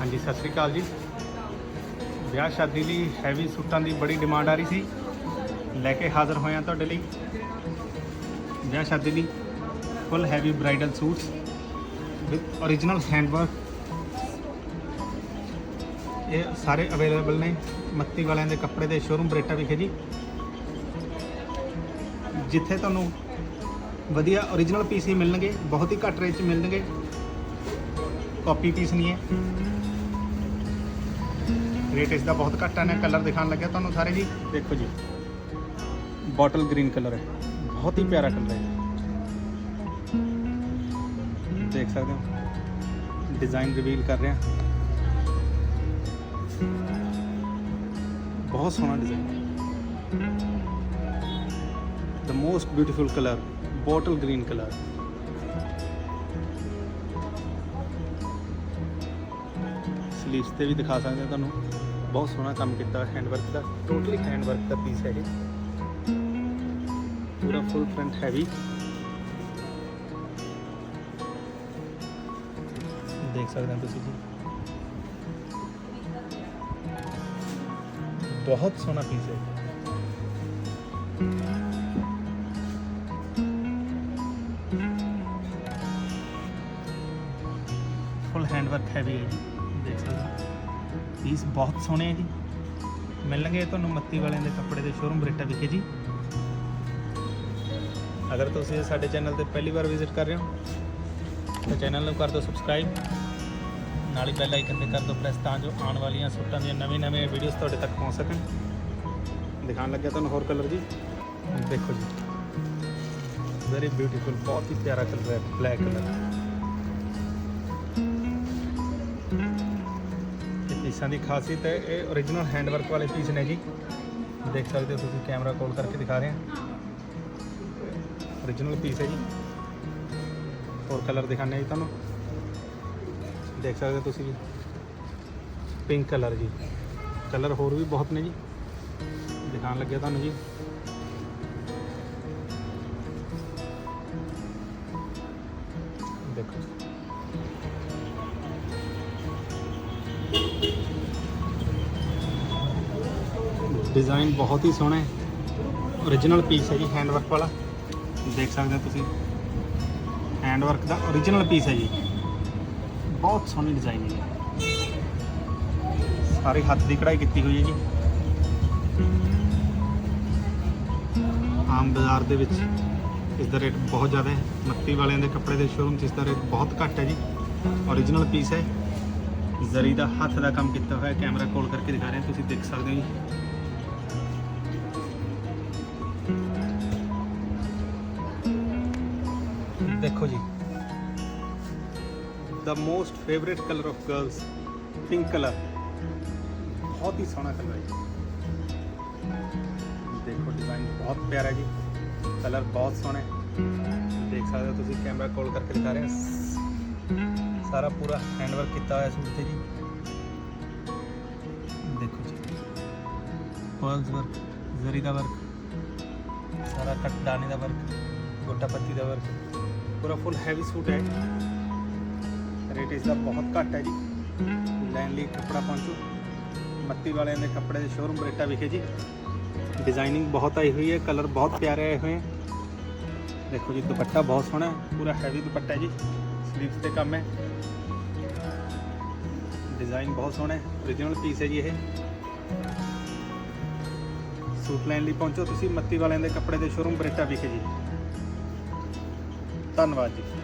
ਹਾਂਜੀ, ਸਤਿ ਸ੍ਰੀ ਅਕਾਲ ਜੀ। ਵਿਆਹ ਸ਼ਾਦੀ ਲਈ ਹੈਵੀ ਸੂਟਾਂ ਦੀ ਬੜੀ ਡਿਮਾਂਡ ਆ ਰਹੀ ਸੀ। ਲੈ ਕੇ ਹਾਜ਼ਰ ਹੋਏ ਹਾਂ ਤੁਹਾਡੇ ਲਈ। ਵਿਆਹ ਸ਼ਾਦੀ ਲਈ full heavy bridal suits with origignal handwork ਇਹ ਸਾਰੇ ਅਵੇਲੇਬਲ ਨੇ। ਮੱਤੀ ਵਾਲਿਆਂ ਦੇ ਕੱਪੜੇ ਦੇ ਸ਼ੋਰੂਮ ਬਰੇਟਾ ਵਿਖੇ ਜੀ। ਜਿੱਥੇ ਤੁਹਾਨੂੰ ਵਧੀਆ origignal ਪੀਸ ਹੀ ਮਿਲਣਗੇ, ਬਹੁਤ ਹੀ ਘੱਟ ਰੇਟ 'ਚ ਮਿਲਣਗੇ। ਕਾਪੀ ਪੀਸ ਨਹੀਂ ਹੈ। ਰੇਟ ਇਸ ਦਾ ਬਹੁਤ ਘੱਟ ਹੈ ਕਲਰ ਦਿਖਾਉਣ ਲੱਗਿਆ ਤੁਹਾਨੂੰ ਸਾਰੇ ਜੀ? ਦੇਖੋ ਜੀ। ਬੋਟਲ ਗ੍ਰੀਨ ਕਲਰ ਹੈ। ਬਹੁਤ ਹੀ ਪਿਆਰਾ ਕਲਰ ਹੈ ਦੇਖ ਸਕਦੇ ਹੋ। ਡਿਜ਼ਾਈਨ ਰਿਵੀਲ ਕਰ ਰਿਹਾ। ਬਹੁਤ ਸੋਹਣਾ design the most beautiful color bottle green color sleeves ਤੇ ਵੀ ਦਿਖਾ ਸਕਦੇ ਹਾਂ ਤੁਹਾਨੂੰ। ਬਹੁਤ ਸੋਹਣਾ ਕੰਮ ਕੀਤਾ ਹੈਂਡਵਰਕ ਦਾ ਟੋਟਲੀ ਹੈਂਡਵਰਕ ਦਾ ਪੀਸ ਹੈ ਇਹ। ਪੂਰਾ ਫੁੱਲ ਫਰੰਟ ਹੈਵੀ ਦੇਖ ਸਕਦੇ ਹੋ ਤੁਸੀਂ ਜੀ। ਬਹੁਤ ਸੋਹਣਾ ਪੀਸ ਹੈ ਫੁੱਲ ਹੈਂਡਵਰਕ ਹੈਵੀ ਹੈ ਦੇਖ ਸਕਦੇ। ਪੀਸ ਬਹੁਤ ਸੋਹਣੇ ਹੈ ਜੀ। ਮਿਲਣਗੇ ਤੁਹਾਨੂੰ ਮੱਤੀ ਵਾਲਿਆਂ ਦੇ ਕੱਪੜੇ ਦੇ ਸ਼ੋਰੂਮ ਬਰੇਟਾ ਵਿਖੇ ਜੀ। ਅਗਰ ਤੁਸੀਂ ਸਾਡੇ ਚੈਨਲ ਤੇ ਪਹਿਲੀ ਵਾਰ ਵਿਜ਼ਿਟ ਕਰ ਰਹੇ ਹੋ, ਤਾਂ ਚੈਨਲ ਨੂੰ ਕਰ ਦਿਓ ਸਬਸਕ੍ਰਾਈਬ ਨਾਲ ਹੀ ਬੈਲ ਆਈਕਨ ਤੇ ਕਰ ਦਿਓ ਪ੍ਰੈਸ ਤਾਂ ਜੋ ਆਉਣ ਵਾਲੀਆਂ ਸੂਟਾਂ ਦੀਆਂ ਨਵੀਂ-ਨਵੀਂ ਵੀਡੀਓਜ਼ ਤੁਹਾਡੇ ਤੱਕ ਪਹੁੰਚ ਸਕਣ। ਦਿਖਾਉਣ ਲੱਗਿਆ ਤੁਹਾਨੂੰ ਹੋਰ ਕਲਰ ਜੀ। ਦੇਖੋ ਜੀ। ਵੈਰੀ ਬਿਊਟੀਫੁਲ ਬਹੁਤ ਹੀ ਪਿਆਰਾ ਕਲਰ ਹੈ ਬਲੈਕ ਕਲਰ ਪੀਸਾਂ ਦੀ ਖਾਸੀਅਤ ਹੈ। ਇਹ origignal ਹੈਂਡਵਰਕ ਵਾਲੇ ਪੀਸ ਨੇ ਜੀ। ਦੇਖ ਸਕਦੇ ਹੋ ਤੁਸੀਂ ਕੈਮਰਾ ਕੋਲ ਕਰਕੇ ਦਿਖਾ ਰਹੇ ਹਾਂ। origignal ਪੀਸ ਹੈ ਜੀ। ਹੋਰ ਕਲਰ ਦਿਖਾਣੇ ਜੀ ਤੁਹਾਨੂੰ। ਦੇਖ ਸਕਦੇ ਹੋ ਤੁਸੀਂ ਜੀ। ਪਿੰਕ ਕਲਰ ਜੀ। ਕਲਰ ਹੋਰ ਵੀ ਬਹੁਤ ਨੇ ਜੀ। ਦਿਖਾਣ ਲੱਗਿਆ ਤੁਹਾਨੂੰ ਜੀ। ਦੇਖੋ। ਡਿਜ਼ਾਈਨ ਬਹੁਤ ਹੀ ਸੋਹਣਾ ਹੈ। origignal ਪੀਸ ਹੈ ਜੀ ਹੈਂਡਵਰਕ ਵਾਲਾ। ਦੇਖ ਸਕਦੇ ਹੋ ਤੁਸੀਂ। ਹੈਂਡਵਰਕ ਦਾ origignal ਪੀਸ ਹੈ ਜੀ। ਬਹੁਤ ਸੋਹਣੀ ਡਿਜ਼ਾਈਨ ਹੈ ਸਾਰੇ ਹੱਥ ਦੀ ਕਢਾਈ ਕੀਤੀ ਹੋਈ ਹੈ ਜੀ। ਆਮ ਬਾਜ਼ਾਰ ਦੇ ਵਿੱਚ ਇਸ ਦਾ ਰੇਟ ਬਹੁਤ ਜ਼ਿਆਦਾ ਹੈ। ਮੱਤੀ ਵਾਲਿਆਂ ਦੇ ਕੱਪੜੇ ਦੇ ਸ਼ੋਰੂਮ 'ਚ ਇਸ ਦਾ ਰੇਟ ਬਹੁਤ ਘੱਟ ਹੈ ਜੀ। origignal ਪੀਸ ਹੈ। ਜ਼ਰੀ ਦਾ ਹੱਥ ਦਾ ਕੰਮ ਕੀਤਾ ਹੋਇਆ ਕੈਮਰਾ ਕੋਲ ਕਰਕੇ ਦਿਖਾ ਰਹੇ ਹਾਂ। ਤੁਸੀਂ ਦੇਖ ਸਕਦੇ ਹੋ ਜੀ। ਦੇਖੋ ਜੀ। The most favourite colour of girls pink colour ਬਹੁਤ ਹੀ ਸੋਹਣਾ ਕਲਰ ਹੈ ਦੇਖੋ ਡਿਜ਼ਾਈਨ ਬਹੁਤ ਪਿਆਰਾ ਹੈ ਜੀ। ਕਲਰ ਬਹੁਤ ਸੋਹਣਾ। ਹੈ ਦੇਖ ਸਕਦੇ ਹੋ ਤੁਸੀਂ ਕੈਮਰਾ ਕੋਲ ਕਰਕੇ ਦਿਖਾ ਰਹੇ। ਹਾਂ ਸਾਰਾ ਪੂਰਾ ਹੈਂਡ ਵਰਕ ਕੀਤਾ ਹੋਇਆ ਸੂਟ ਤੇ ਜੀ। ਦੇਖੋ ਜੀ। ਪਰਲਸ ਵਰਕ ਜ਼ਰੀ ਦਾ ਵਰਕ ਸਾਰਾ ਕੱਟ ਦਾਣੇ ਦਾ ਵਰਕ ਗੋਟਾ ਪੱਤੀ ਦਾ ਵਰਕ ਪੂਰਾ ਫੁੱਲ ਹੈਵੀ ਸੂਟ ਹੈ। ਰੇਟ ਇਸ ਦਾ ਬਹੁਤ ਘੱਟ ਹੈ ਜੀ। ਲੈਣ ਲਈ ਕੱਪੜਾ ਪਹੁੰਚੋ। ਮੱਤੀ ਵਾਲਿਆਂ ਦੇ ਕੱਪੜੇ ਦੇ ਸ਼ੋਰੂਮ ਬਰੇਟਾ ਵਿਖੇ ਜੀ। ਡਿਜ਼ਾਈਨਿੰਗ ਬਹੁਤ ਆਈ ਹੋਈ ਹੈ ਕਲਰ ਬਹੁਤ ਪਿਆਰੇ ਆਏ ਹੋਏ ਹੈ। ਦੇਖੋ ਜੀ, ਦੁਪੱਟਾ ਬਹੁਤ ਸੋਹਣਾ ਹੈ, ਪੂਰਾ ਹੈਵੀ ਦੁਪੱਟਾ ਹੈ ਜੀ। ਸਲੀਵਸ ਤੇ ਕੰਮ ਹੈ। ਡਿਜ਼ਾਈਨ ਬਹੁਤ ਸੋਹਣਾ ਹੈ origignal ਪੀਸ ਹੈ ਜੀ ਇਹ। ਸੂਟ ਲੈਣ ਲਈ ਪਹੁੰਚੋ ਤੁਸੀਂ ਮੱਤੀ ਵਾਲਿਆਂ ਦੇ ਕੱਪੜੇ ਦੇ ਸ਼ੋਰੂਮ ਬਰੇਟਾ ਵਿਖੇ ਜੀ। ਧੰਨਵਾਦ ਜੀ।